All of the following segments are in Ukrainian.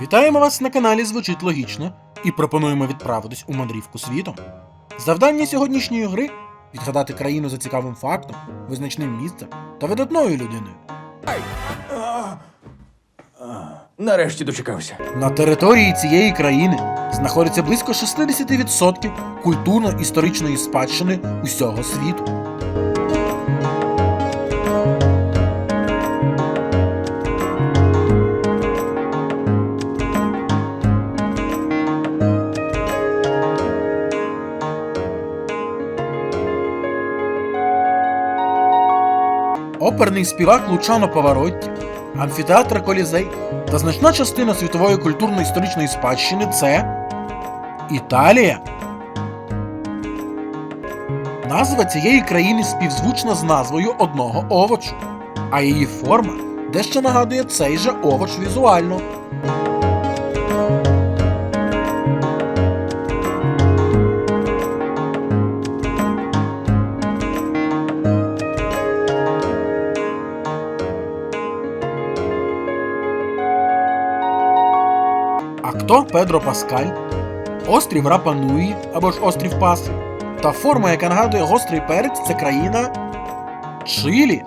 Вітаємо вас на каналі Звучить Логічно і пропонуємо відправитись у мандрівку світом. Завдання сьогоднішньої гри відгадати країну за цікавим фактом, визначним місцем та видатною людиною. Нарешті дочекався. На території цієї країни знаходиться близько 60% культурно-історичної спадщини усього світу. Оперний співак Лучано Паваротті, амфітеатр Колізей та значна частина світової культурно-історичної спадщини це Італія. Назва цієї країни співзвучна з назвою одного овочу, а її форма дещо нагадує цей же овоч візуально. Актор Педро Паскаль, острів Рапануї або ж острів Пас, та форма, яка нагадує гострий перець, це країна Чилі.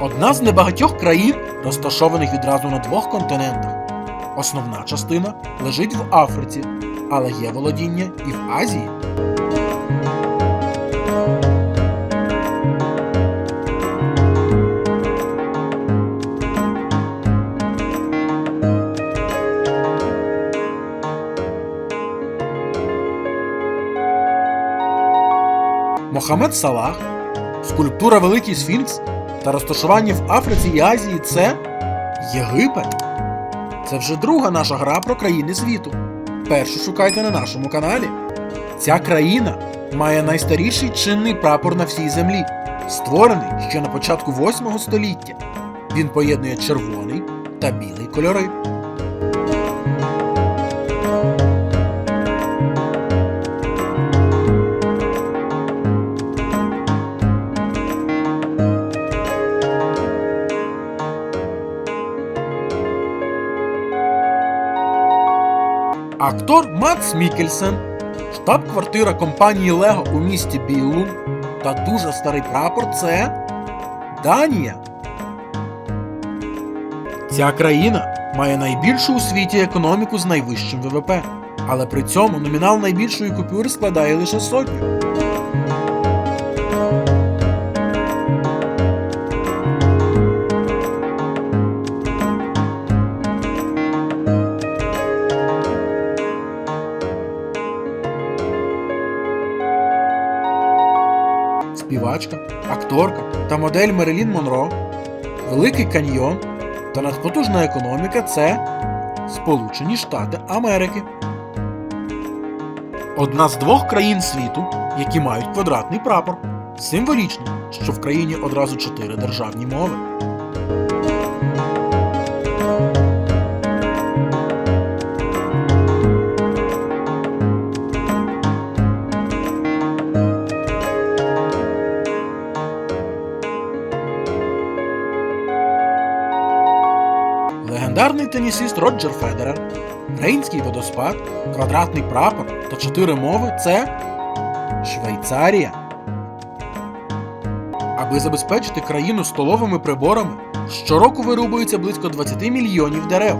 Одна з небагатьох країн, розташованих відразу на двох континентах. Основна частина лежить в Африці, але є володіння і в Азії. Мохамед Салах, скульптура Великий Сфінкс та розташування в Африці і Азії це Єгипет. Це вже друга наша гра про країни світу. Першу шукайте на нашому каналі. Ця країна має найстаріший чинний прапор на всій землі, створений ще на початку 8 століття. Він поєднує червоний та білий кольори. Актор Мац Мікельсен, штаб-квартира компанії Лего у місті Біллун та дуже старий прапор це Данія. Ця країна має найбільшу у світі економіку з найвищим ВВП, але при цьому номінал найбільшої купюри складає лише сотню. Співачка, акторка та модель Мерелін Монро, Великий каньйон та надпотужна економіка це Сполучені Штати Америки. Одна з двох країн світу, які мають квадратний прапор. Символічно, що в країні одразу чотири державні мови. Легендарний тенісіст Роджер Федерер, Рейнський водоспад, квадратний прапор та чотири мови це Швейцарія. Аби забезпечити країну столовими приборами, щороку вирубується близько 20 мільйонів дерев.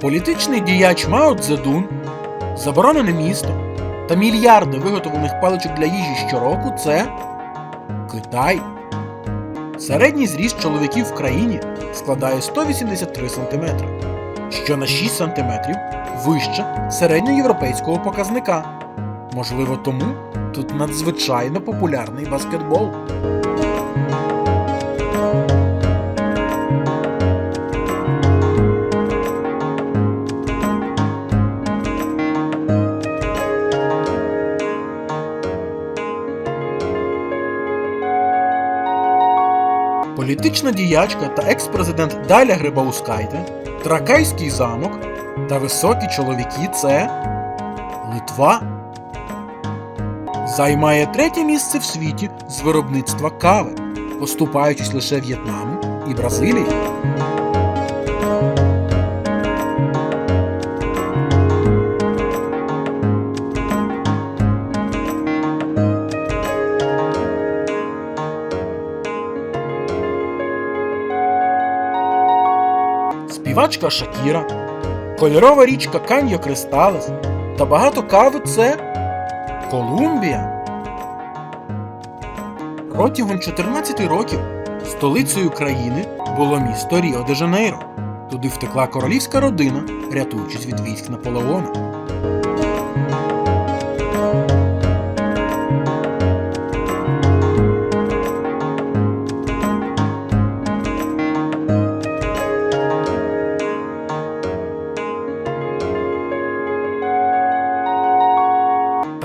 Політичний діяч Мао Цзедун, заборонене місто та мільярди виготовлених паличок для їжі щороку це Китай. Середній зріст чоловіків в країні складає 183 см, що на 6 см вище середньоєвропейського показника. Можливо, тому тут надзвичайно популярний баскетбол. Політична діячка та екс-президент Даля Грибаускайте, Тракайський замок та високі чоловіки це Литва. Займає третє місце в світі з виробництва кави, поступаючись лише В'єтнаму і Бразилії. Співачка Шакіра, кольорова річка Каньо Кристалес та багато кави це Колумбія. Протягом 14 років столицею країни було місто Ріо де Жанейро. Туди втекла королівська родина, рятуючись від військ Наполеона.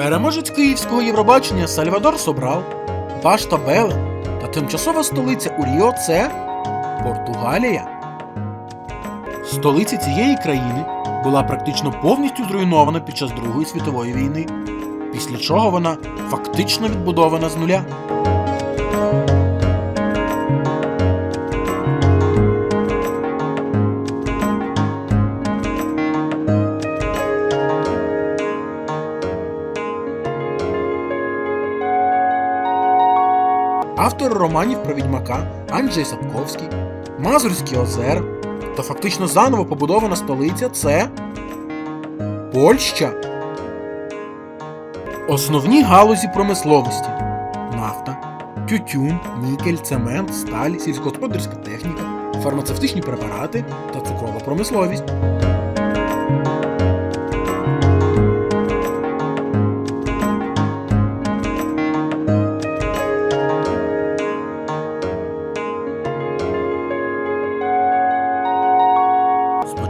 Переможець київського Євробачення Сальвадор Собрал, Башта Беле та тимчасова столиця у Ріо це Португалія. Столиця цієї країни була практично повністю зруйнована під час Другої світової війни, після чого вона фактично відбудована з нуля. Автор романів про відьмака Анджей Сапковський, Мазурські озера та фактично заново побудована столиця це Польща. Основні галузі промисловості нафта, тютюн, нікель, цемент, сталь, сільськогосподарська техніка, фармацевтичні препарати та цукрова промисловість.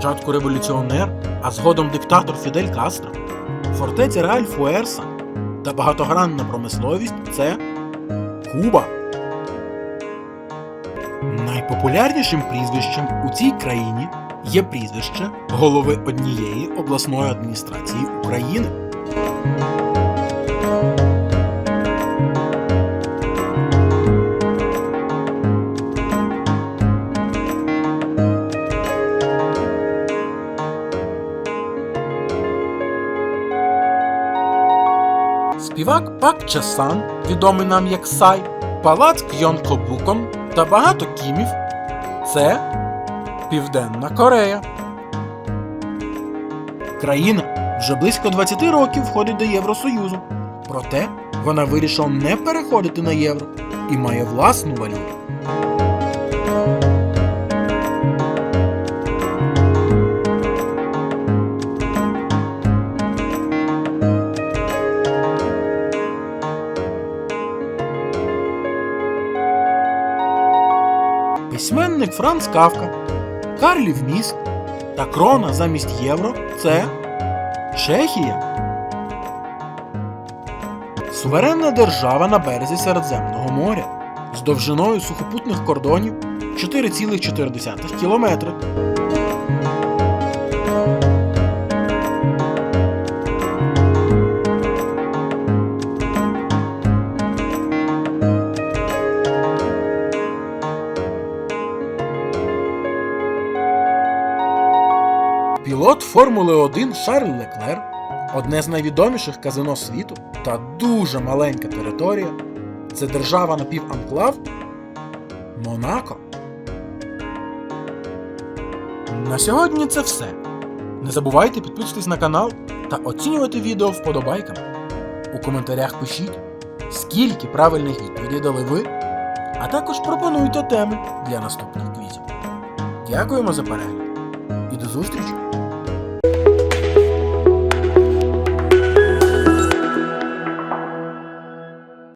Спочатку революціонер, а згодом диктатор Фідель Кастро, фортеця Реаль Фуерса та багатогранна промисловість це Куба. Найпопулярнішим прізвищем у цій країні є прізвище голови однієї обласної адміністрації України. Співак Пак Часан, відомий нам як Сай, Палац Кйонкобукон та багато кімів це Південна Корея. Країна вже близько 20 років входить до Євросоюзу. Проте вона вирішила не переходити на євро і має власну валюту. Письменник Франц Кавка, Карлів міст та крона замість євро це Чехія. Суверенна держава на березі Середземного моря з довжиною сухопутних кордонів 4,4 кілометри. Пілот Формули 1 Шарль Леклер одне з найвідоміших казино світу та дуже маленька територія. Це держава напіванклав Монако. На сьогодні це все. Не забувайте підписуватись на канал та оцінювати відео вподобайками. У коментарях пишіть, скільки правильних відповідей дали ви, а також пропонуйте теми для наступних квізів. Дякуємо за перегляд і до зустрічі!